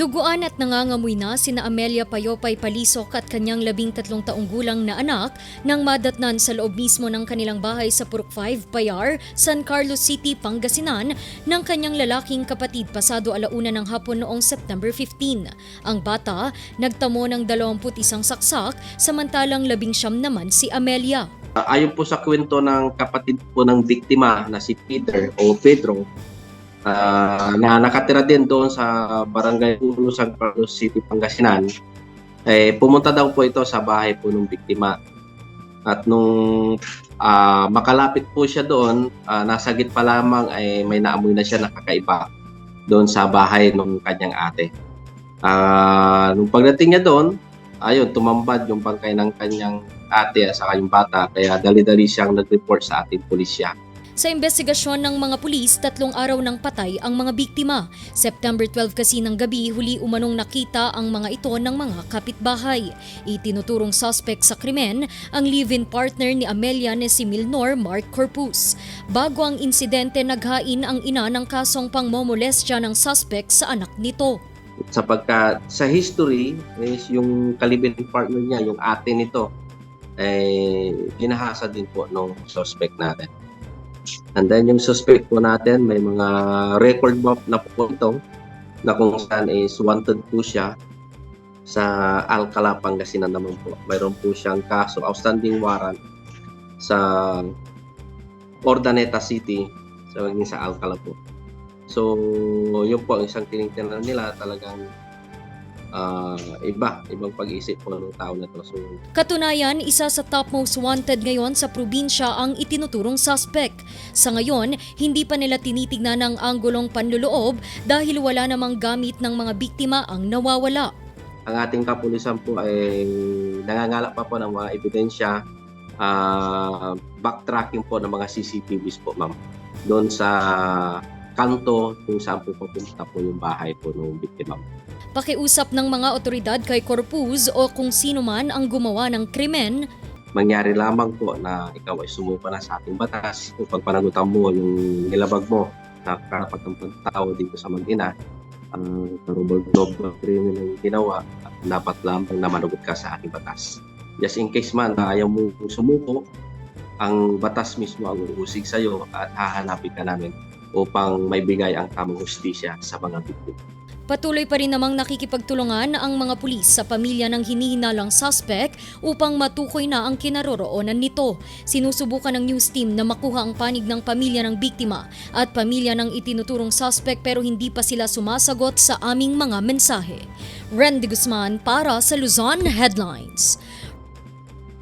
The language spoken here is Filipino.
Duguan at nangangamoy na sina Amelia Payopay Palisok at kanyang labing tatlong taong gulang na anak nang madatnan sa loob mismo ng kanilang bahay sa Purok 5, Payar, San Carlos City, Pangasinan ng kanyang lalaking kapatid pasado alauna ng hapon noong September 15. Ang bata nagtamo ng 21 saksak samantalang labing siyam naman si Amelia. Ayon po sa kwento ng kapatid po ng biktima na si Peter o Pedro, ah, na nakatira din doon sa Barangay Ulo, San Carlos City, Pangasinan, eh, pumunta daw po ito sa bahay po ng biktima. At nung ah, makalapit po siya doon, ah, nasa git pa lamang ay may naamoy na siya nakakaiba doon sa bahay ng kanyang ate. Ah, nung pagdating niya doon, ayun, tumambad yung bangkay ng kanyang ate at saka bata kaya dali-dali siyang nag-report sa ating pulisya. Sa investigasyon ng mga pulis, tatlong araw ng patay ang mga biktima. September 12 kasi ng gabi, huli umanong nakita ang mga ito ng mga kapitbahay. Itinuturong suspect sa krimen ang live-in partner ni Amelia na si Milnor Mark Corpus. Bago ang insidente, naghain ang ina ng kasong pangmomolestya ng suspect sa anak nito. Sapagkat sa history is yung kalibin partner niya, yung ate nito, eh ginahasa din po ng suspect natin. And then yung suspect po natin, may mga record book na po na kung saan is wanted po siya sa Alcala, Pangasinan naman po. Mayroon po siyang kaso, outstanding warrant sa Ordaneta City, sa maging sa Alcala po. So, yun po ang isang tinitingnan nila talagang ah, iba, ibang pag-iisip po ng tao na to. So, Katunayan, isa sa top most wanted ngayon sa probinsya ang itinuturong suspect. Sa ngayon, hindi pa nila tinitignan ang anggulong panluloob dahil wala namang gamit ng mga biktima ang nawawala. ang ating kapulisan po ay nangangalap pa po ng mga ebidensya, ah, backtracking po ng mga CCTVs po, ma'am. Doon sa kanto kung saan po papunta po yung bahay po ng biktima. Pakiusap ng mga otoridad kay Corpus o kung sino man ang gumawa ng krimen, mangyari lamang po na ikaw ay sumupa na sa ating batas kung pagpanagutan mo yung nilabag mo na karapat ng tao dito sa mag-ina, ang loob ng krimen ng ginawa, dapat lamang na managot ka sa ating batas. Just in case man na ayaw mo sumuko, ang batas mismo ang uusig sa iyo at hahanapin ka namin upang may bigay ang tamang hustisya sa mga biktima. Patuloy pa rin namang nakikipagtulungan ang mga pulis sa pamilya ng hinihinalang suspect upang matukoy na ang kinaroroonan nito. Sinusubukan ng news team na makuha ang panig ng pamilya ng biktima at pamilya ng itinuturong suspect pero hindi pa sila sumasagot sa aming mga mensahe. Randy Guzman para sa Luzon Headlines.